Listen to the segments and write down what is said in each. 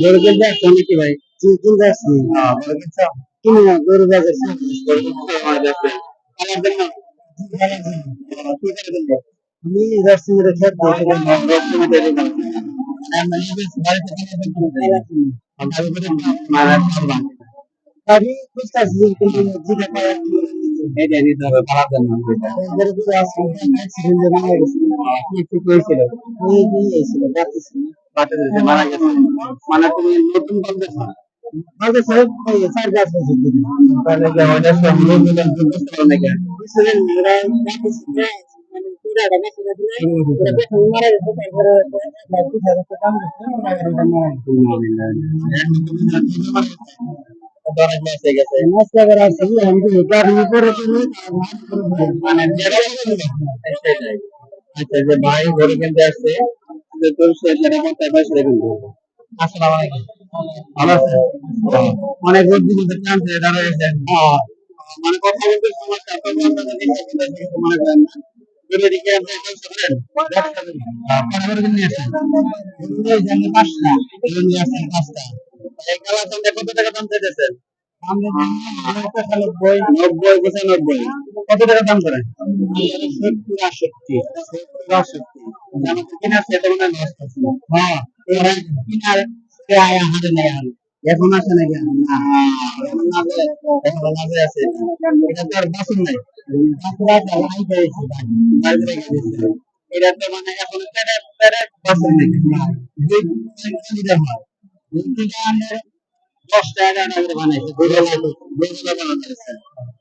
গরু কিনতে আসছো নাকি ভাই? কিনতে আসছি হ্যাঁ কিনে না গরু বাজার দেবো আমি জার্সি মেরে দিলাম আমি আমি খুঁজতেছি কিন্তু জিতে পারা এটা দিতে হবে পালার জন্য কি হয়েছিল এই দিয়ে ছিল যাচ্ছি বাটে দিতে মারা গেছে মানে তুমি নতুন বলতেছ আমাদের সব চার গাছ আছে তাহলে যে ওটা সব লোক মিলন বুঝতে পারো নাকি বুঝলেন ওরা যাচ্ছি মানে পুরা ঢাকা ছিল দিলে ওরা পেছনে মারা গেছে তারপরে বাকি সারা কাম করছে ওরা গাড়িটা মারা গেছে নমস্কার করে আসছি আমি তো গাড়ি করে তুমি মানে আচ্ছা যে ভাই ঘরে কিনতে আসছে যে তোর সে যেটা করতে পারছে কিন্তু আসসালামু আলাইকুম। ভালো আছেন? অনেক বুদ্ধি বুদ্ধি জানতে দাঁড়িয়েছে মানে কথা বলতে সমস্যা তো আপনাদের কিছু মনে করেন না। এদিকে আপনি এটা শুনলেন পনেরো দিন নিয়ে আসেন পাঁচটা এগুলো নিয়ে আসেন পাঁচটা। এই কালাচন্দে কত টাকা দাম চাইতেছেন? নব্বই নব্বই পঁচানব্বই। কত টাকা দাম মনে হয় কিনার হাতে এখন আসে নাকি? না এখন নাজে আছে। এটা তো আর বাসন নাই। এটা মানে এখন পেরে পেরে বাসন নেই। দুই দুই দুই টাকা দশ টাকা টাকা করে বানাইছে।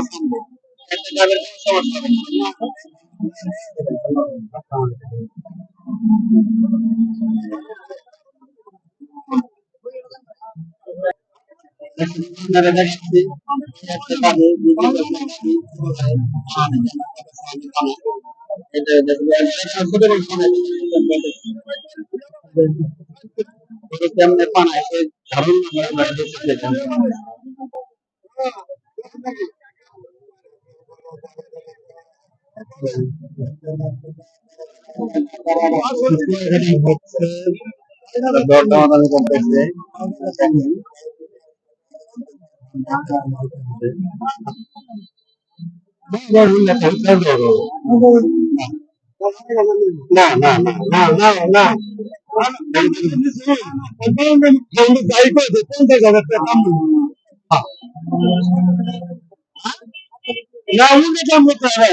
পছন্দ এতে তাদের কোনো সমস্যা হবে না। আপনারা দেখাচ্ছি একটা দরদাম করতেছে না না না না না না না উনি দাম করতে হবে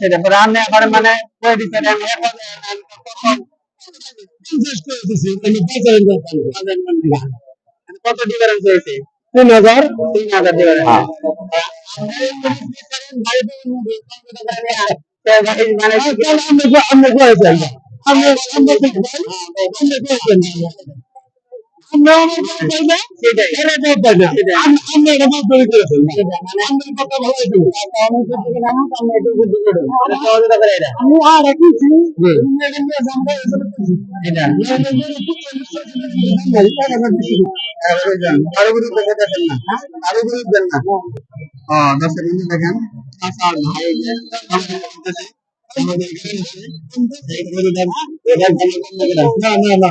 সেটা পরে আমি এখন মানে করে দিচ্ছেন আমি এখন কত ডিফারেন্স হয়েছে? তিন হাজার। তিন হাজার ডিফারেন্স আমরা করেছেন আমরা আমরা সেটাই এরা তো পাই না আমরা এটা মাপ তৈরি করেছেন দেখেন আমাদের এখানে না না না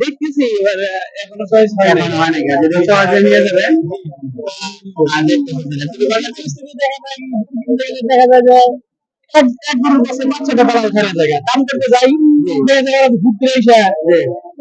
দেখতেছি চয়েস হয় না মানে যদি সমাজে নিয়ে দেখা যায় যে এক গরুর কাছে পাঁচ ছটা পালা জায়গা দাম করতে যাই ঘুরতে এসে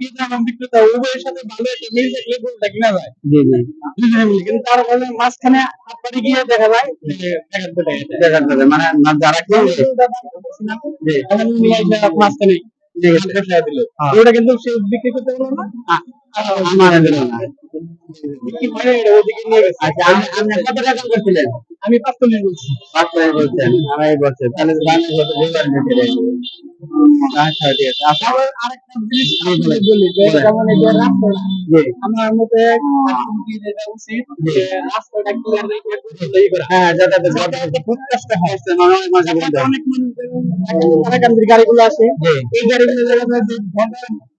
ক্রেতা বিক্রেতা উভয়ের সাথে ভালো একটা মিল থাকলে গরুটা কিনা যায়। জি জি। দুজনে মিলে কিন্তু তার ফলে মাঝখানে হাত পাড়ি গিয়ে দেখা যায় যে দেখার পেটে মানে না যারা মাঝখানে দিল। ওটা কিন্তু সে বিক্রি করতে পারল না। আচ্ছা আমি বলছি বলছেন আড়াই বছর তাহলে আচ্ছা আছে আচ্ছা আমার মতে হ্যাঁ হয় গাড়িগুলো আসে এই গাড়িগুলো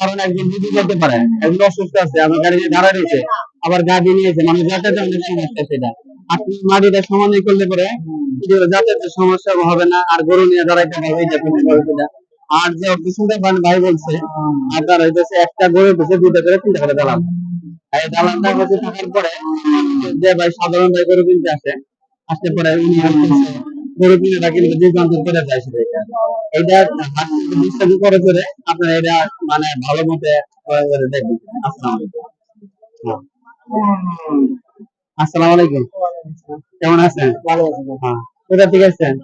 কারণ একজন যদি যেতে পারে একজন অসুস্থ আছে আমার গাড়ি নিয়ে দাঁড়া রয়েছে, আবার গাড়ি নিয়েছে মানুষ যাতায়াতে অনেক সমস্যা সেটা। আপনি মাটিটা সমানই করলে পরে যাতায়াতের সমস্যা হবে না, আর গরু নিয়ে যে অফিসুলটা ভাই বলছে আপনার হইতেছে একটা গরু হইতেছে দুইটা করে তিনটা করে দালান এই হচ্ছে থাকার পরে যে ভাই সাধারণ ভাই গরু কিনতে আসে আসতে পরে উনি করে যায় সেটা এটা হাত করে করে আপনার এটা মানে ভালো মতে করে করে দেখবেন। আসসালামু আলাইকুম। হ্যাঁ। আসসালামু আলাইকুম। কেমন আছেন? ভালো আছি। হ্যাঁ। কোথা থেকে আসছেন?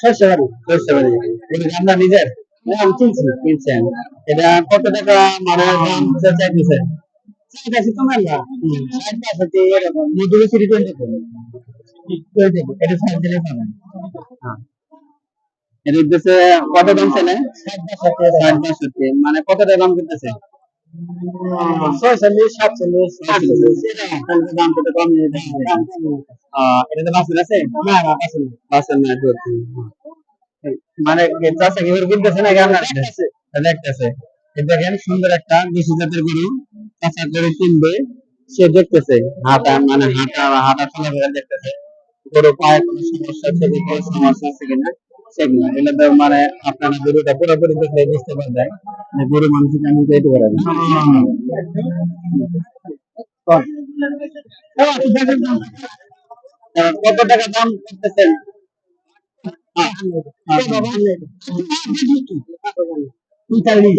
শস্যবাড়ি শস্যবাড়ি এটা নিজের? কিনছি কিনছেন। এটা কত টাকা মানে দাম চাইতেছে চাইতেছি তো মেলা ষাট পাঁচষট্টি এরকম। মজুরি সিটি টোয়েন্টি টোয়েন্টি এটা সাইজ দিলে পাবেন। এর উদ্দেশ্যে কত দাম চলে ষাট বাষট্টি মানে কত দাম করতেছে? ছয়চল্লিশ সাতচল্লিশ। আটচল্লিশ দাম কত কম এটা তো বাসন আছে? না না বাসন বাসন না মানে চাষা কি কিনতেছে না আপনার? দেখতেছে। দেখেন সুন্দর একটা দেশি জাতের গরু চাষা করে কিনবে। সে দেখতেছে। হাঁটা মানে হাঁটা হাঁটা চলাফেরা দেখতেছে। গরু পায়ে কোনো সমস্যা আছে কি কোনো সমস্যা আছে কিনা সেগুলো এগুলো তো মানে আপনারা গরুটা পুরোপুরি দেখলে বুঝতে পারবেন যে গরু মানুষ কেমন চাইতে পারে না। কত টাকা দাম করতেছেন? পঁয়তাল্লিশ।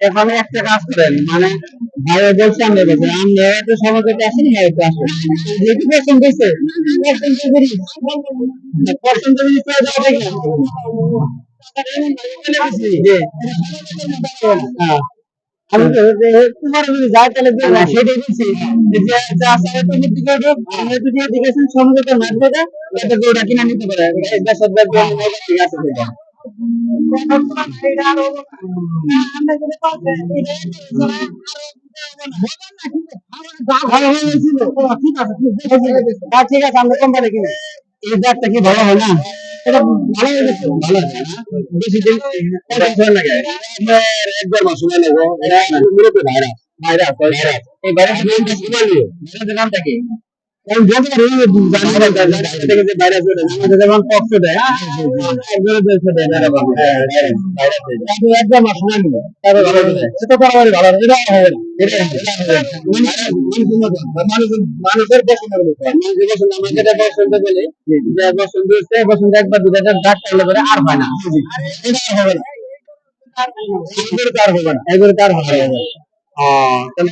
এখন একটা কাজ করেন মানে ভাই বলছে আমরা বলছে আমরা একটু সময় করতে আসেন হ্যাঁ একটু আসেন যেহেতু যাওয়া দেখি হ্যাঁ আমি তো তোমার যদি যায় তাহলে যে না সেটাই বলছি। যে যে তো বুদ্ধি আমি তো তো দেবে কিনা নিতে পারে। ঠিক আছে। ঠিক আছে আমরা কোম্পানি কিনে এই ব্যাগটা কি ভালো হয় না এটা ভালো হয়ে ভালো আছে বেশি দিন সময় লাগে এক দেড় মাস সময় লাগবে এটা মূলত ভাইরাস ভাইরাস ভাইরাস এই ভাইরাস নামটা কি? মানুষের পছন্দ পছন্দ। বলে পছন্দ পছন্দ একবার দুটা ডাক করলে পরে আর হয় না। হবে না। এগুলো হবে না। এগুলো হবে না। ও তাহলে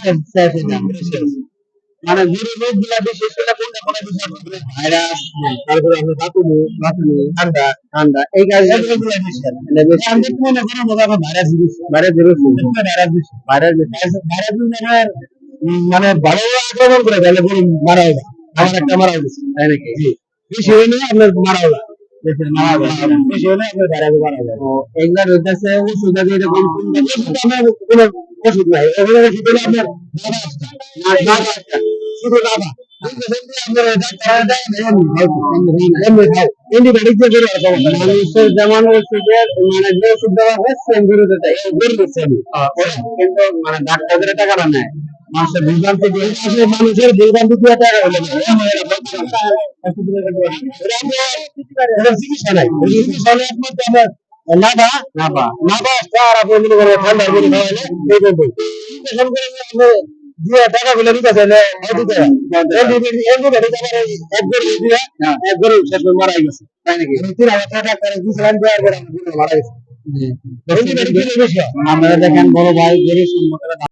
মানে গুরু রোগগুলা বিশেষ করে কোনটা কোনটা বিষয় ভাইরাস তারপরে আমরা বাতুনি বাতুনি ঠান্ডা ঠান্ডা এই কাজ এগুলো গুলো বেশি। মানে মনে মনে হয় virus virus virus virus virus মানে ভালো আক্রমণ করে গরু মারা আমার একটা মারা তাই নাকি? বেশি আপনার মারা হলে ওষুধ নাই। ওষুধ হলো আপনার যেমন মানে যে সেম গরুতে কিন্তু মানে ডাক্তারদের টাকাটা নেয়। মানুষের বিভ্রান্তি মানুষের বিভ্রান্তি দিয়ে টাকা হলো। না। এমন এরা বলছে না। এটা চিকিৎসা নাই। চিকিৎসা একমাত্র আমরা। নাভা নাভা। নাভা স্টার আপনি মনে করেন ঠান্ডা করে খাওয়ালে এই জন্য ইনজেকশন করে আপনি দিয়ে টাকা গুলো নিতে চাইলে দিতে একবার দিয়ে একবার শেষ করে মারা গেছে। তাই নাকি? তিন হাজার টাকা করে দিয়েছিলাম দেওয়ার পরে মারা গেছে। আমরা দেখেন বড় ভাই গরিব